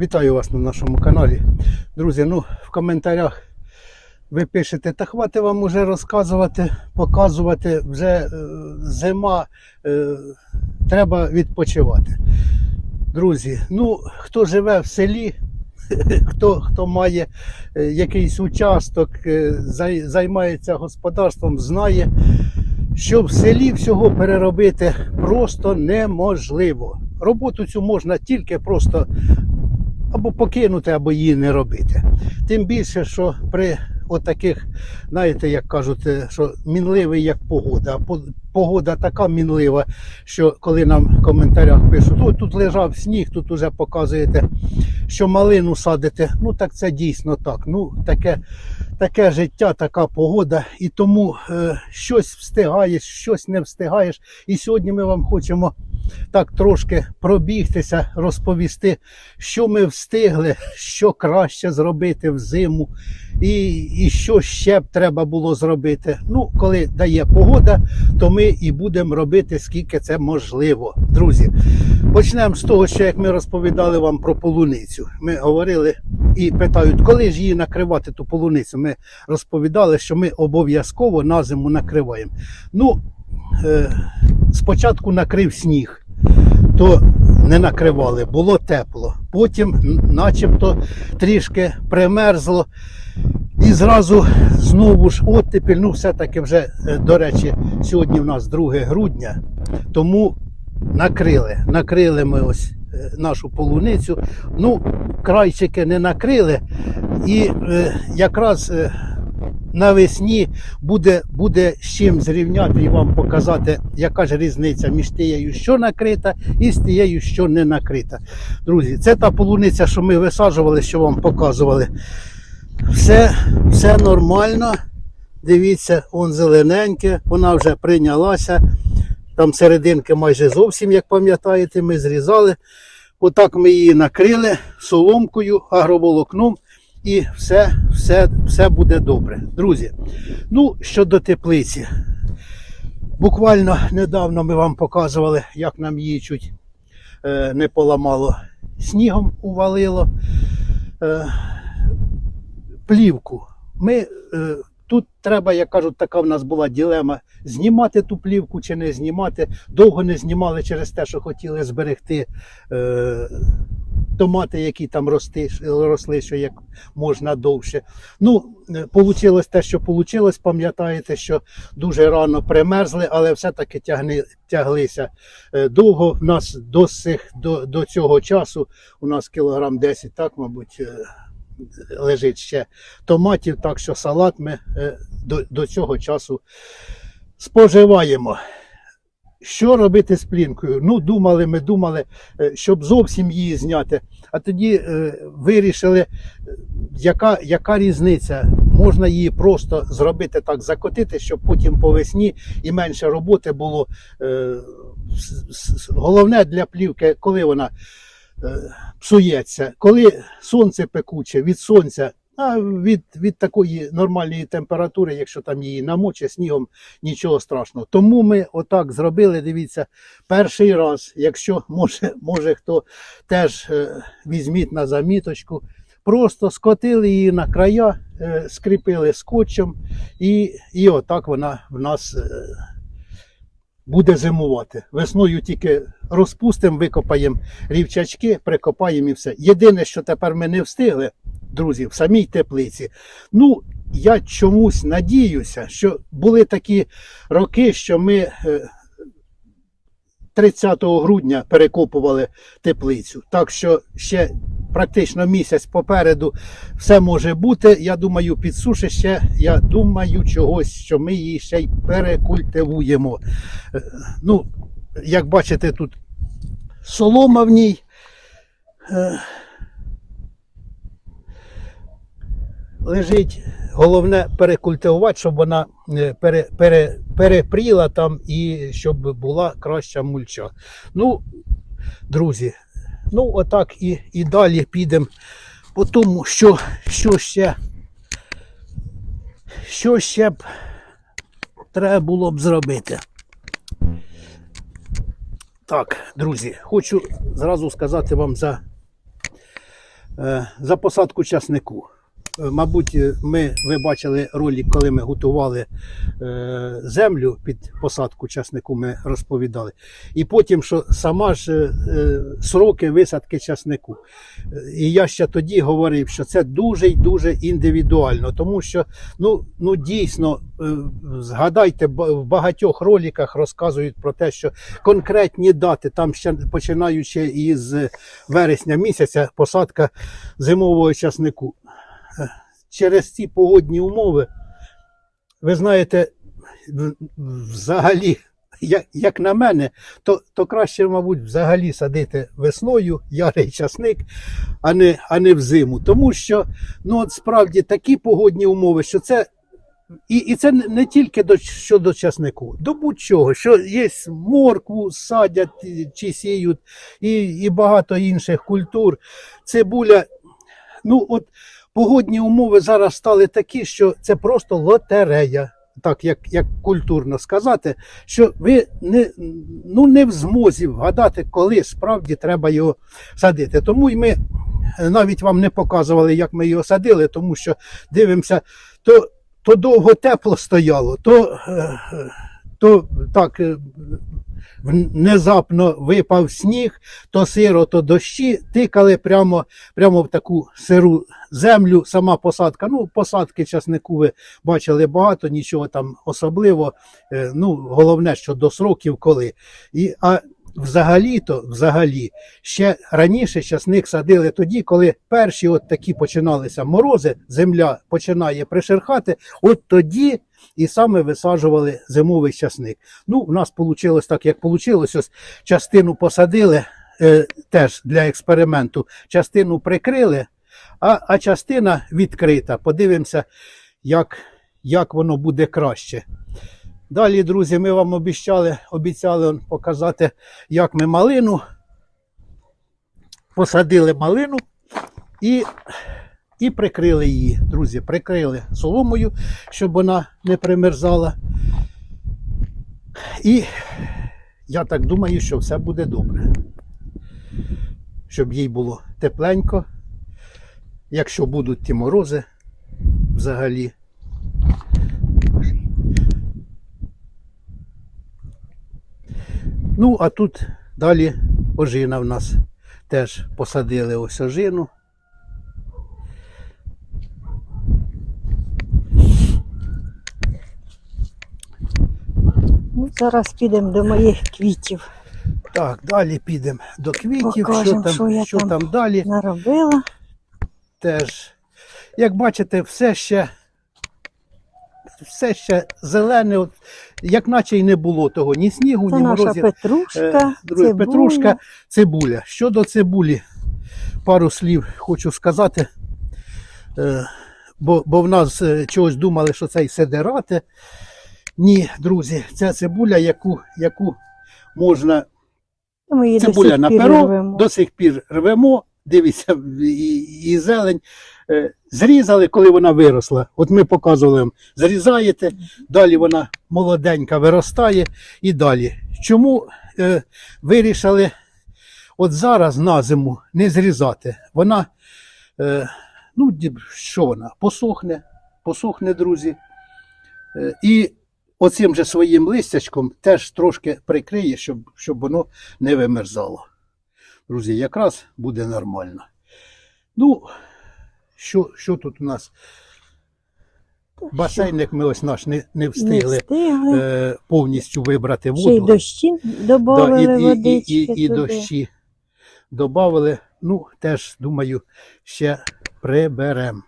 Вітаю вас на нашому каналі. Друзі, ну в коментарях ви пишете, та хватить вам уже розказувати, показувати, вже е, зима, е, треба відпочивати. Друзі, ну хто живе в селі, хто, хто має е, якийсь участок, е, зай- займається господарством, знає, що в селі всього переробити просто неможливо. Роботу цю можна тільки просто або покинути, або її не робити. Тим більше, що при отаких, знаєте, як кажуть, е, що мінливий як погода. Погода така мінлива, що коли нам в коментарях пишуть, о, тут лежав сніг, тут уже показуєте, що малину садите. Ну так це дійсно так. Ну, таке, таке життя, така погода. І тому е, щось встигаєш, щось не встигаєш. І сьогодні ми вам хочемо так трошки пробігтися, розповісти, що ми встигли, що краще зробити взиму, і, і що ще б треба було зробити. Ну, коли дає погода, то ми і будемо робити, скільки це можливо. Друзі, почнемо з того, що як ми розповідали вам про полуницю. Ми говорили і питають, коли ж її накривати, ту полуницю. Ми розповідали, що ми обов'язково на зиму накриваємо. Ну, е, спочатку накрив сніг то не накривали, було тепло. Потім, начебто, трішки примерзло. І зразу знову ж оттепіль. Ну, все-таки вже, е, до речі, сьогодні в нас 2 грудня, тому накрили. Накрили ми ось е, нашу полуницю. Ну, крайчики не накрили. І е, якраз е, навесні буде, буде з чим зрівняти і вам показати, яка ж різниця між тією, що накрита, і з тією, що не накрита. Друзі, це та полуниця, що ми висаджували, що вам показували. Все, все нормально. Дивіться, он зелененьке, вона вже прийнялася. Там серединки майже зовсім, як пам'ятаєте, ми зрізали. Отак ми її накрили соломкою, агроволокном і все, все, все буде добре. Друзі, ну щодо теплиці. Буквально недавно ми вам показували, як нам її чуть е, не поламало, снігом увалило. Е, плівку. Ми е, тут треба, як кажуть, така в нас була ділема: знімати ту плівку чи не знімати. Довго не знімали через те, що хотіли зберегти е, томати, які там рости, росли, що як можна довше. Ну, вийшло те, що вийшло. Пам'ятаєте, що дуже рано примерзли, але все-таки тягни, тяглися е, довго. В нас до, сих, до, до цього часу у нас кілограм 10, так, мабуть. е, лежить ще томатів, так що салат ми е, до, до цього часу споживаємо. Що робити з плінкою? Ну, думали, ми думали, е, щоб зовсім її зняти. А тоді е, вирішили, яка, яка різниця? Можна її просто зробити так, закотити, щоб потім по весні і менше роботи було. Е, головне для плівки, коли вона е, псується. Коли сонце пекуче від сонця, а від, від такої нормальної температури, якщо там її намоче снігом, нічого страшного. Тому ми отак зробили. Дивіться, перший раз, якщо може, може хто теж е, візьміть на заміточку. Просто скотили її на края, е, скріпили скотчем, і, і отак вона в нас е, буде зимувати. Весною тільки розпустимо, викопаємо рівчачки, прикопаємо і все. Єдине, що тепер ми не встигли, друзі, в самій теплиці. Ну, я чомусь надіюся, що були такі роки, що ми е, 30 грудня перекопували теплицю. Так що ще практично місяць попереду все може бути. Я думаю, підсуши ще, я думаю, чогось, що ми її ще й перекультивуємо. Е, Ну, як бачите, тут солома в ній. Е, Лежить, головне перекультивувати, щоб вона е, пере, пере, перепріла там і щоб була краща мульча. Ну, друзі, ну отак і, і далі підемо по тому, що, що ще, що ще б треба було б зробити. Так, друзі, хочу зразу сказати вам за Е, За посадку часнику. Мабуть, ми, ви бачили ролик, коли ми готували е, землю під посадку часнику, ми розповідали. І потім, що сама ж е, сроки висадки часнику. І я ще тоді говорив, що це дуже і дуже індивідуально, тому що ну, ну дійсно, е, згадайте, в багатьох роликах розказують про те, що конкретні дати, там ще починаючи із вересня місяця, посадка зимового часнику. Через ці погодні умови, ви знаєте, взагалі, як, як на мене, то, то краще, мабуть, взагалі садити весною ярий часник, а не, а не взиму. Тому що ну, от справді такі погодні умови, що це. І, і це не- тільки до, щодо часнику, до будь-чого, що є моркву, садять чи сіють, і, і багато інших культур. Цибуля. Ну, от погодні умови зараз стали такі, що це просто лотерея. Так, як, як культурно сказати, що ви не, ну, не в змозі вгадати, коли справді треба його садити. Тому й ми навіть вам не показували, як ми його садили, тому що дивимося, то, то довго тепло стояло, то, е, е, то так е, внезапно випав сніг, то сиро, то дощі, тикали прямо, прямо в таку сиру землю, сама посадка. Ну, посадки часнику ви бачили багато, нічого там особливо. Е, Ну, головне, що до сроків коли. І, а взагалі-то, взагалі, ще раніше часник садили тоді, коли перші от такі починалися морози, земля починає пришерхати, от тоді і саме висаджували зимовий часник. Ну, у нас вийшло так, як вийшло. Ось частину посадили е, теж для експерименту, частину прикрили, а, а частина відкрита. Подивимося, як, як воно буде краще. Далі, друзі, ми вам обіцяли, обіцяли показати, як ми малину. Посадили малину і, і прикрили її. Друзі, прикрили соломою, щоб вона не примерзала. І я так думаю, що все буде добре. Щоб їй було тепленько. Якщо будуть ті морози взагалі. Ну, а тут далі ожина в нас теж посадили ось ожину. Ну, зараз підемо до моїх квітів. Так, далі підемо до квітів. Покажемо, що там, що я що там там далі Наробила. теж. Як бачите, все ще, все ще зелене, от, як наче й не було того, ні снігу, Це ні наша морозів. петрушка, Е, друге, цибуля. Петрушка, цибуля. Щодо цибулі, пару слів хочу сказати. Е, Бо, бо в нас е, чогось думали, що це й седерати. Ні, друзі, це цибуля, яку, яку можна. Ми її до Цибуля на перо, рвемо. до сих пір рвемо. Дивіться, і, зелень. Е, Зрізали, коли вона виросла. От ми показували вам, зрізаєте, далі вона молоденька виростає і далі. Чому е, вирішили от зараз на зиму не зрізати? Вона, е, ну, що вона? Посохне, посохне, друзі. І оцим же своїм листячком теж трошки прикриє, щоб, щоб воно не вимерзало. Друзі, якраз буде нормально. Ну, що, що тут у нас? Басейник ми ось наш не, не Не встигли встигли. е, повністю вибрати Ще й воду. дощі Да, додали і, і, і, і, і дощі додали. Ну, теж, думаю, ще приберемо.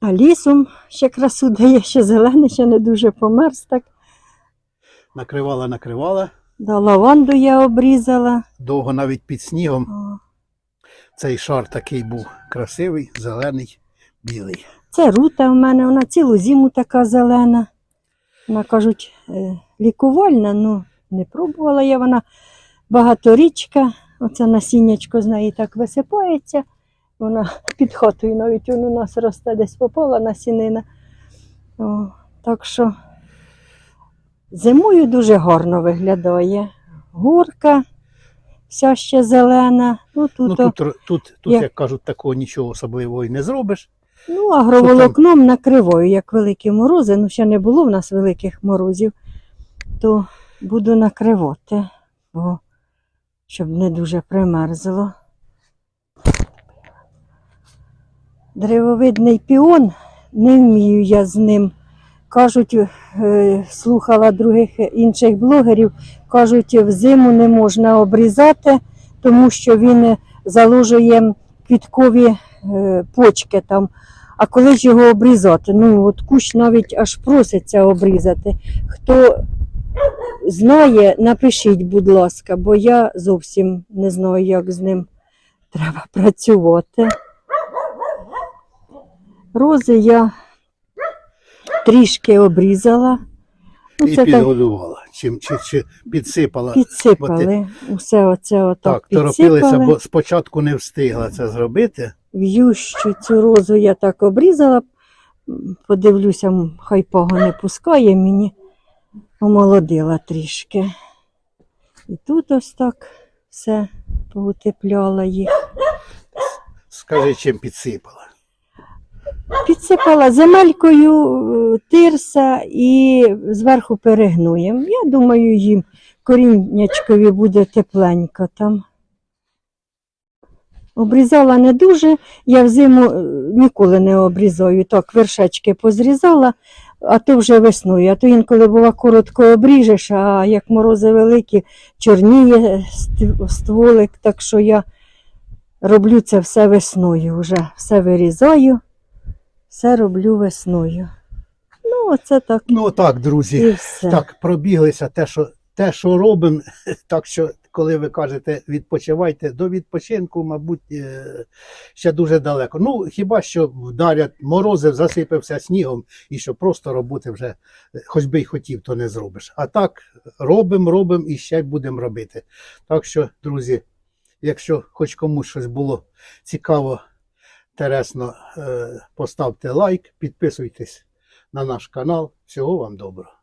А лісом ще красу дає, ще зелений, ще не дуже померз так. Накривала, накривала. Да, лаванду я обрізала. Довго навіть під снігом. О, Цей шар такий був красивий, зелений, білий. Це рута в мене, вона цілу зиму така зелена. Вона кажуть, е, лікувальна, ну не пробувала я вона багаторічка. Оце насіннячко з неї так висипається. Вона під хатою навіть у нас росте десь попала насінина. О, так що зимою дуже гарно виглядає. Гурка, вся ще зелена. Ну, тут, Ну, тут, тут, тут Я- як кажуть, такого нічого особливого і не зробиш. ну агроволокном накриваю, як великі морози. Ну, ще не було в нас великих морозів, то буду накривати, бо щоб не дуже примерзло. Древовидний піон, не вмію я з ним. Кажуть, е, слухала других інших блогерів, кажуть, взиму не можна обрізати, тому що він заложує квіткові е, почки там. А коли ж його обрізати? Ну, от кущ навіть аж проситься обрізати. Хто знає, напишіть, будь ласка, бо я зовсім не знаю, як з ним треба працювати. Рози я трішки обрізала. Ну, І це так підгодувала. Чи, чи, чи підсипала. підсипали. Усе оце отак Так, торопилися, підсипали. бо спочатку не встигла це зробити. В'ющу цю розу я так обрізала. М, Подивлюся, м, хай пого не пускає мені. Омолодила трішки. І тут ось так все поутепляла їх. Скажи, чим підсипала. Підсипала земелькою е, тирса і зверху перегнуєм. Я думаю, їм коріннячкові буде тепленько там. Обрізала не дуже, я взиму е, ніколи не обрізаю. Так, вершечки позрізала, а то вже весною. А то інколи бува коротко обріжеш, а як морози великі, чорніє стволик, так що я роблю це все весною вже. Все вирізаю, все роблю весною. Ну, оце так Ну так, друзі. Так, пробіглися те, що, те, що робимо. Так що, коли ви кажете відпочивайте, до відпочинку, мабуть, е, ще дуже далеко. Ну, хіба що вдарять морози, засипався снігом, і що просто роботи вже, е, хоч би й хотів, то не зробиш. А так, робимо, робимо і ще будемо робити. Так що, друзі, якщо хоч комусь щось було цікаво, інтересно, е, поставте лайк, підписуйтесь на наш канал. Всього вам доброго.